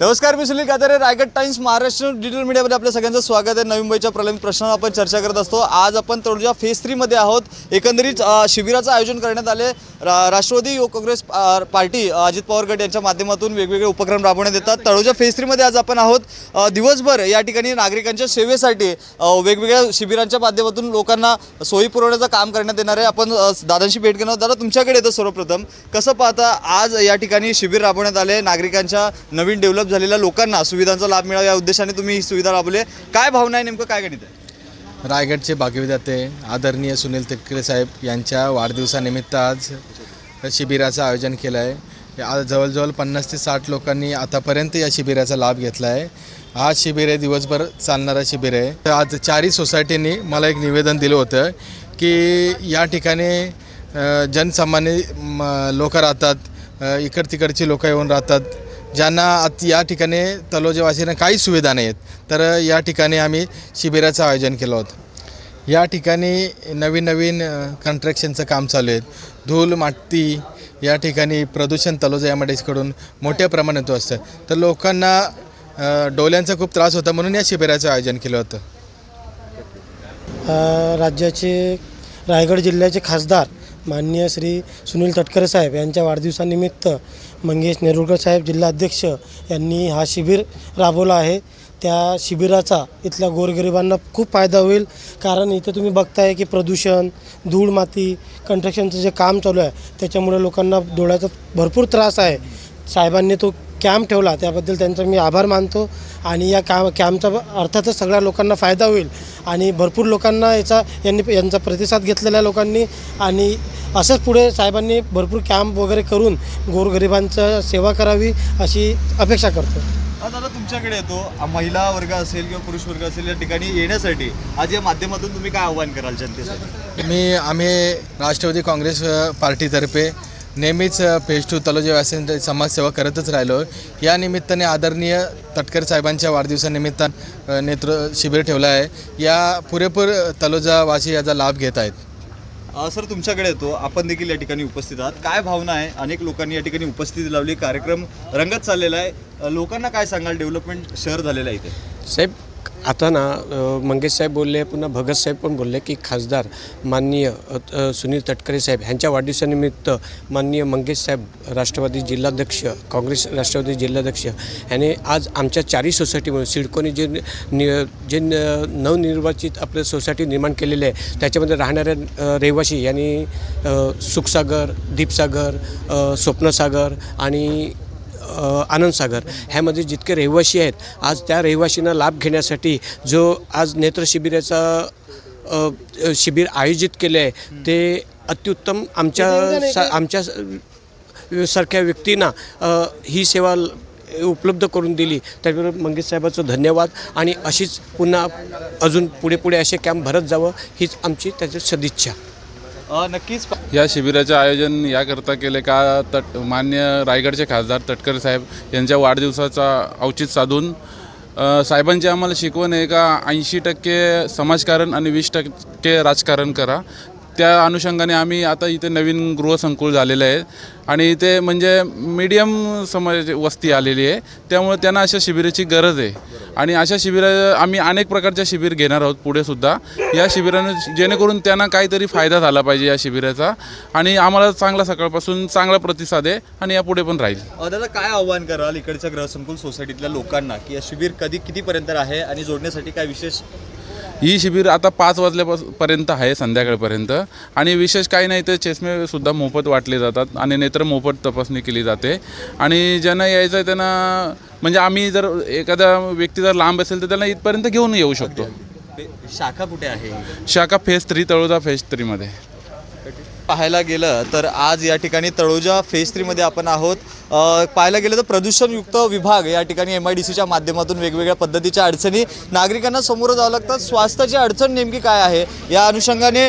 नमस्कार मी Sunil Katare Raigad times Maharashtra digital मीडियामध्ये आपल्या सगळ्यांचं स्वागत आहे. नवी मुंबईच्या प्रलंबित प्रश्नावर आपण चर्चा करत असतो. आज आपण तळुजा फेज थ्रीमध्ये आहोत. एकंदरीत शिबिराचं आयोजन करण्यात आले रा राष्ट्रवादी युवक काँग्रेस पार्टी अजित पवार गट यांच्या माध्यमातून वेगवेगळे उपक्रम राबवण्यात येतात. तळोजा फेज थ्रीमध्ये आज आपण आहोत. दिवसभर या ठिकाणी नागरिकांच्या सेवेसाठी वेगवेगळ्या शिबिरांच्या माध्यमातून लोकांना सोयी पुरवण्याचं काम करण्यात येणार आहे. आपण दादांशी भेट घेणार दादा तुमच्याकडे येतं सर्वप्रथम. कसं पाहता आज या ठिकाणी शिबिर राबवण्यात आले नागरिकांच्या नवीन डेव्हलप झालेल्या लोकांना सुविधांचा लाभ मिळावा या उद्देशाने तुम्ही ही सुविधा राबवली आहे. काय भावना आहे नेमकं? काय गणित आहे? रायगडचे भाग्यविधाते आदरणीय सुनील तटकरे साहेब यांच्या वाढदिवसानिमित्त आज शिबिराचं आयोजन केलं आहे. आज जवळजवळ पन्नास ते साठ लोकांनी आतापर्यंत या शिबिराचा लाभ घेतला आहे. हा शिबिर आहे दिवसभर चालणारा शिबिर आहे. तर आज चारही सोसायटींनी मला एक निवेदन दिलं होतं की या ठिकाणी अ, जनसामान्य लोक राहतात अ, इकड तिकडची लोकं येऊन राहतात. ज्यांना आत या ठिकाणी तलोजेवासींना काही सुविधा नाही आहेत तर या ठिकाणी आम्ही शिबिराचं आयोजन केलं होतं. या ठिकाणी नवीन नवीन कन्स्ट्रक्शनचं काम चालू आहे धूल माती या ठिकाणी प्रदूषण तलोजा यामध्येकडून मोठ्या प्रमाणात असतं. तर लोकांना डोल्यांचा खूप त्रास होता म्हणून या शिबिराचं आयोजन केलं होतं. राज्याचे रायगड जिल्ह्याचे खासदार माननीय श्री सुनील तटकरे साहेब यांच्या वाढदिवसानिमित्त मंगेश नेरुळकर साहेब जिल्हाध्यक्ष यांनी हा शिबिर राबवला आहे. त्या शिबिराचा इथल्या गोरगरिबांना खूप फायदा होईल. कारण इथे तुम्ही बघताय की प्रदूषण धूळ माती कन्स्ट्रक्शनचं जे काम चालू आहे त्याच्यामुळे लोकांना डोळ्याचा भरपूर त्रास आहे. साहेबांनी तो कॅम्प ठेवला त्याबद्दल त्यांचा मी आभार मानतो आणि या कॅ कॅम्पचा अर्थातच सगळ्या लोकांना फायदा होईल आणि भरपूर लोकांना याचा यांनी यांचा प्रतिसाद घेतलेल्या लोकांनी आणि असंच पुढे साहेबांनी भरपूर कॅम्प वगैरे करून गोरगरिबांचं सेवा करावी अशी अपेक्षा करतो. दादा तुमच्याकडे येतो. महिला वर्ग असेल किंवा पुरुष वर्ग असेल या ठिकाणी येण्यासाठी आज या माध्यमातून तुम्ही काय आव्हान कराल जनतेसाठी? मी आम्ही राष्ट्रवादी काँग्रेस पार्टीतर्फे नेहमीच फेज टू तलोजी व्यासन समाजसेवा करतच राहिलो. या निमित्ताने आदरणीय तटकर साहेबांच्या वाढदिवसानिमित्तानं अ, नेतृ शिबिर ठेवलं आहे. या पुरेपूर तलोजावासी याचा लाभ घेत आहेत. सर तुमच्याकडे येतो. आपण देखील या ठिकाणी उपस्थित आहात. काय भावना आहे? अनेक लोकांनी या ठिकाणी उपस्थिती लावली. कार्यक्रम रंगत चाललेला आहे. लोकांना काय सांगाल? डेव्हलपमेंट शहर झालेलं आहे इथे. साहेब आता ना मंगेश साहेब बोलले पुन्हा भगत साहेब पण बोलले की खासदार माननीय सुनील तटकरे साहेब ह्यांच्या वाढदिवसानिमित्त माननीय मंगेश साहेब राष्ट्रवादी जिल्हाध्यक्ष काँग्रेस राष्ट्रवादी जिल्हाध्यक्ष ह्याने आज आमच्या चारही सोसायटीमध्ये सिडकोने जे नि जे न- नवनिर्वाचित आपले सोसायटी निर्माण केलेली आहे त्याच्यामध्ये राहणाऱ्या रहिवासी यांनी सुखसागर दीपसागर स्वप्नसागर आणि आनंदसागर ह्यामध्ये जितके रहिवासी आहेत आज त्या रहिवाशींना लाभ घेण्यासाठी जो आज नेत्र शिबिराचा अ, शिबिर आयोजित केले आहे ते अत्युत्तम आमच्या सा आमच्या सारख्या व्यक्तींना ही सेवा उपलब्ध करून दिली. त्याबरोबर मंगेश साहेबाचं धन्यवाद आणि अशीच पुन्हा अजून पुढे पुढे असे कॅम्प भरत जावं हीच आमची त्याची सदिच्छा. नक्कीच. या शिबिराचे आयोजन याकरता केले का तट मान्य रायगडचे खासदार तटकर साहेब यांच्या वाढदिवसाचा औचित साधून साहेबांची आम्हाला शिकवण आहे का? ऐंशी टक्के समाजकारण आणि वीस टक्के राजकारण करा. त्या अनुषंगाने आम्ही आता इथे नवीन गृहसंकुल झालेलं आहे आणि इथे म्हणजे मीडियम समाज वस्ती आलेली आहे. त्यामुळे त्यांना अशा शिबिराची गरज आहे. आणि अशा शिबिरा आम्ही अनेक प्रकारच्या शिबिर घेणार आहोत पुढेसुद्धा या शिबिरानं जेणेकरून त्यांना काहीतरी फायदा झाला पाहिजे या शिबिराचा. आणि आम्हाला चांगला सकाळपासून चांगला प्रतिसाद आहे आणि यापुढे पण राहील. दादा काय आव्हान कराल इकडच्या ग्रहसंकुल सोसायटीतल्या लोकांना की या शिबिर कधी कितीपर्यंत आहे आणि जोडण्यासाठी काय विशेष ही शिबिर आता पाच वाजल्यापर्यंत आहे संध्याकाळपर्यंत. आणि विशेष काही नाही तर चष्मेसुद्धा मोफत वाटले जातात आणि नेत्र मोफत तपासणी केली जाते. आणि ज्यांना यायचं आहे त्यांना म्हणजे आम्ही जर एखादा व्यक्ती जर लांब असेल तर त्यांना इथपर्यंत घेऊन येऊ शकतो. शाखा कुठे आहे? शाखा फेज थ्री तळोजा फेज थ्रीमध्ये. पाहायला गेलं तर आज या ठिकाणी तळोजा फेज थ्रीमध्ये आपण आहोत. पाहायला गेलं तर प्रदूषणयुक्त विभाग या ठिकाणी एम आय डी सीच्या माध्यमातून वेगवेगळ्या पद्धतीच्या अडचणी नागरिकांना समोर जावं लागतात. स्वास्थ्याची अडचण नेमकी काय आहे? या अनुषंगाने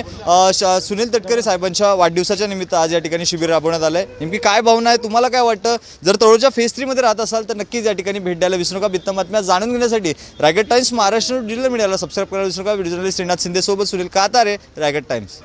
सुनील तटकरे साहेबांच्या वाढदिवसाच्या निमित्त आज या ठिकाणी शिबिर राबवण्यात आलं आहे नेमकी काय भावना आहे? तुम्हाला काय वाटतं? जर तळोजा फेज थ्रीमध्ये राहत असाल तर नक्कीच या ठिकाणी भेट द्यायला विसरू नका. बित्तमात्म्या जाणून घेण्यासाठी रायगड टाइम्स महाराष्ट्र डिजिटल मीडियाला सबस्क्राईब करायला विसरू नका. व्हिडिओ जर्नलिस्ट श्रीनाथ शिंदे सोबत सुनील कातारे रायगड टाइम्स.